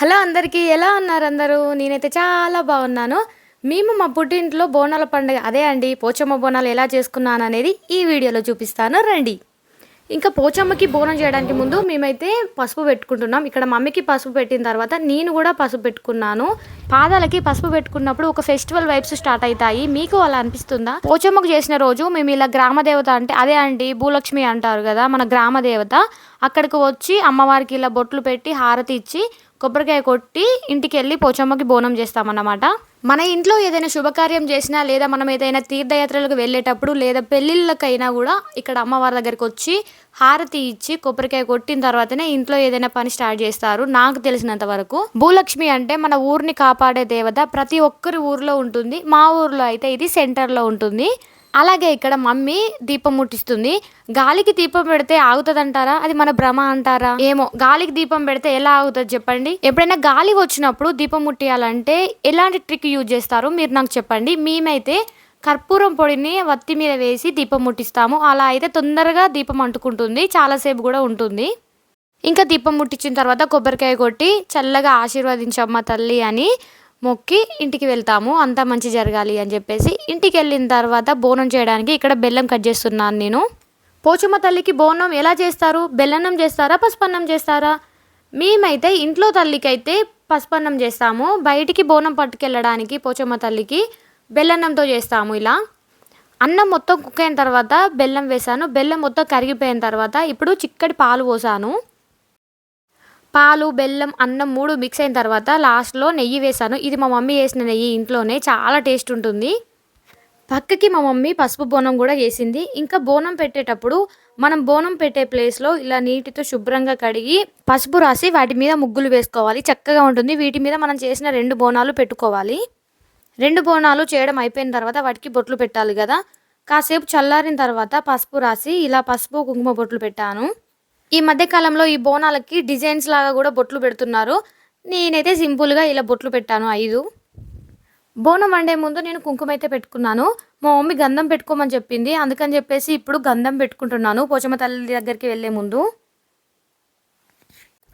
Hello అందరికీ ఎలా ఉన్నారు అందరూ? నేనైతే చాలా బాగున్నాను. మేము మా పుట్టింట్లో బోనాల పండుగ అదే అండి. పోచమ్మ బోనాలు ఎలా చేసుకున్నాను అనేది ఈ వీడియోలో చూపిస్తాను. రండి. ఇంకా పోచమ్మకి బోనం చేయడానికి ముందు మేమైతే పసుపు పెట్టుకుంటున్నాం. ఇక్కడ మమ్మీకి పసుపు పెట్టిన తర్వాత నేను కూడా పసుపు పెట్టుకున్నాను. పాదాలకి పసుపు పెట్టుకున్నప్పుడు ఒక ఫెస్టివల్ వైబ్స్ స్టార్ట్ అవుతాయి. మీకు అలా అనిపిస్తుందా? పోచమ్మకు చేసిన రోజు మేము ఇలా గ్రామ దేవత అంటే అదే అండి భూలక్ష్మి అంటారు కదా మన గ్రామ దేవత అక్కడికి వచ్చి అమ్మవారికి ఇలా బొట్లు పెట్టి హారతి ఇచ్చి కొబ్బరికాయ కొట్టి ఇంటికి వెళ్ళి పోచమ్మకి బోనం చేస్తామన్నమాట. మన ఇంట్లో ఏదైనా శుభకార్యం చేసినా లేదా మనం ఏదైనా తీర్థయాత్రలకు వెళ్ళేటప్పుడు లేదా పెళ్ళిళ్ళకైనా కూడా ఇక్కడ అమ్మవారి దగ్గరికి వచ్చి హారతి ఇచ్చి కొబ్బరికాయ కొట్టిన తర్వాతనే ఇంట్లో ఏదైనా పని స్టార్ట్ చేస్తారు. నాకు తెలిసినంత వరకు భూలక్ష్మి అంటే మన ఊరిని కాపాడే దేవత ప్రతి ఒక్కరి ఊర్లో ఉంటుంది. మా ఊర్లో అయితే ఇది సెంటర్లో ఉంటుంది. అలాగే ఇక్కడ మమ్మీ దీపం ముట్టిస్తుంది. గాలికి దీపం పెడితే ఆగుతుంది అంటారా అది మన భ్రమ అంటారా? ఏమో గాలికి దీపం పెడితే ఎలా ఆగుతుంది చెప్పండి. ఎప్పుడైనా గాలి వచ్చినప్పుడు దీపం ముట్టియాలంటే ఎలాంటి ట్రిక్ యూజ్ చేస్తారు? మీరు నాకు చెప్పండి. మేమైతే కర్పూరం పొడిని వత్తి మీద వేసి దీపం ముట్టిస్తాము. అలా అయితే తొందరగా దీపం అంటుకుంటుంది. చాలాసేపు కూడా ఉంటుంది. ఇంకా దీపం ముట్టించిన తర్వాత కొబ్బరికాయ కొట్టి చల్లగా ఆశీర్వదించమ్మ తల్లి అని మొక్కి ఇంటికి వెళ్తాము అంతా మంచి జరగాలి అని చెప్పేసి ఇంటికి వెళ్ళిన తర్వాత బోనం చేయడానికి ఇక్కడ బెల్లం కట్ చేస్తున్నాను నేను. పోచమ్మ తల్లికి బోనం ఎలా చేస్తారు? బెల్లన్నం చేస్తారా? పసుపన్నం చేస్తారా? మేమైతే ఇంట్లో తల్లికి అయితే పసుపన్నం చేస్తాము. బయటికి బోనం పట్టుకెళ్ళడానికి పోచమ్మ తల్లికి బెల్లన్నంతో చేస్తాము ఇలా. అన్నం మొత్తం కుక్ అయిన తర్వాత బెల్లం వేసాను బెల్లం మొత్తం కరిగిపోయిన తర్వాత ఇప్పుడు చిక్కటి పాలు పోసాను. పాలు బెల్లం అన్నం మూడు మిక్స్ అయిన తర్వాత లాస్ట్లో నెయ్యి వేసాను ఇది మా మమ్మీ వేసిన నెయ్యి ఇంట్లోనే చాలా టేస్ట్ ఉంటుంది. పక్కకి మా మమ్మీ పసుపు బోనం కూడా వేసింది. ఇంకా బోనం పెట్టేటప్పుడు మనం బోనం పెట్టే ప్లేస్లో ఇలా నీటితో శుభ్రంగా కడిగి పసుపు రాసి వాటి మీద ముగ్గులు వేసుకోవాలి. చక్కగా ఉంటుంది. వీటి మీద మనం చేసిన రెండు బోనాలు పెట్టుకోవాలి. రెండు బోనాలు చేయడం అయిపోయిన తర్వాత వాటికి బొట్లు పెట్టాలి కదా. కాసేపు చల్లారిన తర్వాత పసుపు రాసి ఇలా పసుపు కుంకుమ బొట్లు పెట్టాను. ఈ మధ్య కాలంలో ఈ బోనాలకి డిజైన్స్ లాగా కూడా బొట్లు పెడుతున్నారు. నేనైతే సింపుల్గా ఇలా బొట్లు పెట్టాను ఐదు. బోనం వండే ముందు నేను కుంకుమ అయితే పెట్టుకున్నాను. మా మమ్మీ గంధం పెట్టుకోమని చెప్పింది. అందుకని చెప్పేసి ఇప్పుడు గంధం పెట్టుకుంటున్నాను పోచమ్మ తల్లి దగ్గరికి వెళ్ళే ముందు.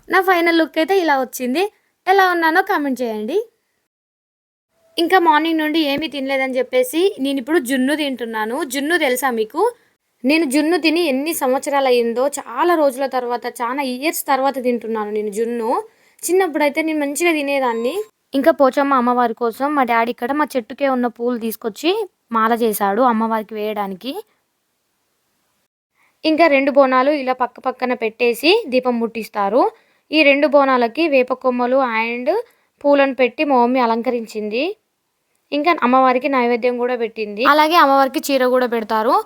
నా ఫైనల్ లుక్ అయితే ఇలా వచ్చింది. ఎలా ఉన్నానో కామెంట్ చేయండి. ఇంకా మార్నింగ్ నుండి ఏమీ తినలేదని చెప్పేసి నేను ఇప్పుడు జున్ను తింటున్నాను. జున్ను తెలుసా మీకు? నేను జున్ను తిని ఎన్ని సంవత్సరాలు అయిందో చాలా రోజుల తర్వాత చాలా ఇయర్స్ తర్వాత తింటున్నాను నేను జున్ను. చిన్నప్పుడైతే నేను మంచిగా తినేదాన్ని. ఇంకా పోచమ్మ అమ్మవారి కోసం మా డాడీ ఇక్కడ మా చెట్టుకే ఉన్న పూలు తీసుకొచ్చి మాల చేశాడు అమ్మవారికి వేయడానికి. ఇంకా రెండు బోనాలు ఇలా పక్క పక్కన పెట్టేసి దీపం ముట్టిస్తారు. ఈ రెండు బోనాలకి వేప కొమ్మలు అండ్ పూలను పెట్టి మా మమ్మీ అలంకరించింది. ఇంకా అమ్మవారికి నైవేద్యం కూడా పెట్టింది. అలాగే అమ్మవారికి చీర కూడా పెడతారు.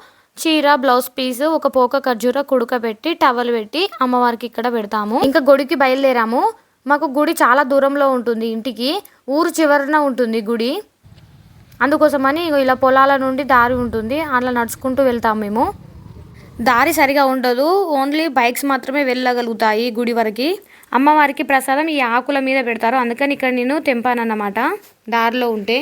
చీర బ్లౌజ్ పీస్ ఒక పోక ఖర్జూర కుడుక పెట్టి టవల్ పెట్టి అమ్మవారికి ఇక్కడ పెడతాము. ఇంకా గుడికి బయలుదేరాము. మాకు గుడి చాలా దూరంలో ఉంటుంది ఇంటికి. ఊరు చివరన ఉంటుంది గుడి. అందుకోసమని ఇలా పొలాల నుండి దారి ఉంటుంది. అలా నడుచుకుంటూ వెళ్తాం మేము. దారి సరిగా ఉండదు. ఓన్లీ బైక్స్ మాత్రమే వెళ్ళగలుగుతాయి గుడి వరకు. అమ్మవారికి ప్రసాదం ఈ ఆకుల మీద పెడతారు. అందుకని ఇక్కడ నేను తెంపానన్నమాట. దారిలో ఉంటే.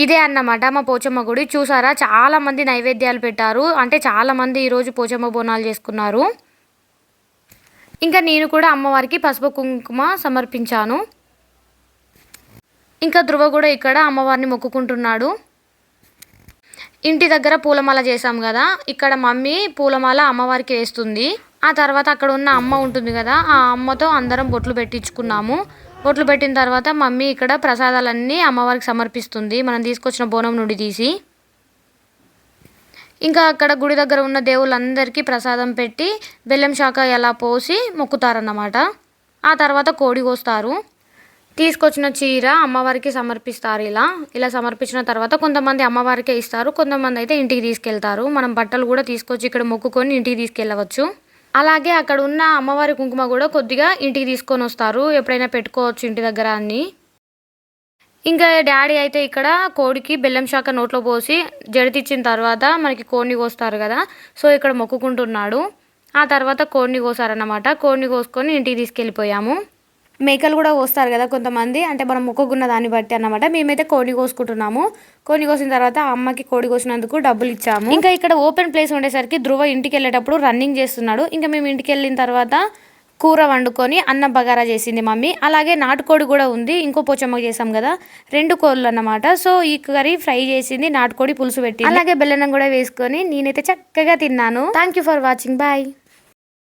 ఇదే అన్నమాట మా పోచమ్మ గుడి. చూసారా? చాలా మంది నైవేద్యాలు పెట్టారు. అంటే చాలా మంది ఈరోజు పోచమ్మ బోనాలు చేసుకున్నారు. ఇంకా నేను కూడా అమ్మవారికి పసుపు కుంకుమ సమర్పించాను. ఇంకా ధృవ కూడా ఇక్కడ అమ్మవారిని మొక్కుకుంటున్నాడు. ఇంటి దగ్గర పూలమాల చేసాం కదా? ఇక్కడ మమ్మీ పూలమాల అమ్మవారికి వేస్తుంది. ఆ తర్వాత అక్కడ ఉన్న అమ్మ ఉంటుంది కదా? ఆ అమ్మతో అందరం బొట్లు పెట్టించుకున్నాము. బొట్లు పెట్టిన తర్వాత మమ్మీ ఇక్కడ ప్రసాదాలన్నీ అమ్మవారికి సమర్పిస్తుంది. మనం తీసుకొచ్చిన బోనం నుండి తీసి. ఇంకా అక్కడ గుడి దగ్గర ఉన్న దేవుళ్ళందరికీ ప్రసాదం పెట్టి బెల్లం శాఖ ఎలా పోసి మొక్కుతారన్నమాట. ఆ తర్వాత కోడి కోస్తారు. తీసుకొచ్చిన చీర అమ్మవారికి సమర్పిస్తారు ఇలా. ఇలా సమర్పించిన తర్వాత కొంతమంది అమ్మవారికే ఇస్తారు. కొంతమంది అయితే ఇంటికి తీసుకెళ్తారు. మనం బట్టలు కూడా తీసుకొచ్చి ఇక్కడ మొక్కుకొని ఇంటికి తీసుకెళ్ళవచ్చు. అలాగే అక్కడ ఉన్న అమ్మవారి కుంకుమ కూడా కొద్దిగా ఇంటికి తీసుకొని వస్తారు. ఎప్పుడైనా పెట్టుకోవచ్చు ఇంటి దగ్గర అన్ని. ఇంకా డాడీ అయితే ఇక్కడ కోడికి బెల్లం శాఖ నోట్లో పోసి జడితిచ్చిన తర్వాత మనకి కోడిని కోస్తారు కదా. సో ఇక్కడ మొక్కుకుంటున్నాడు. ఆ తర్వాత కోడిని కోసారన్నమాట. కోడిని కోసుకొని ఇంటికి తీసుకెళ్ళిపోయాము. మేకలు కూడా కోస్తారు కదా కొంతమంది. అంటే మనం మొక్కుకున్న దాన్ని బట్టి అన్నమాట. మేమైతే కోడి కోసుకుంటున్నాము. కోడి కోసిన తర్వాత అమ్మకి కోడి కోసినందుకు డబ్బులు ఇచ్చాము. ఇంకా ఇక్కడ ఓపెన్ ప్లేస్ ఉండేసరికి ధృవ ఇంటికి వెళ్ళేటప్పుడు రన్నింగ్ చేస్తున్నాడు. ఇంకా మేము ఇంటికి వెళ్ళిన తర్వాత కూర వండుకొని అన్నం బగారా చేసింది మమ్మీ. అలాగే నాటుకోడి కూడా ఉంది. ఇంకో పోచమ్మకి చేసాం కదా. రెండు కోళ్ళు అన్నమాట. సో ఈ కర్రీ ఫ్రై చేసింది నాటుకోడి పులుసు పెట్టి అలాగే బెల్లనం కూడా వేసుకొని నేనైతే చక్కగా తిన్నాను. Thank you for watching bye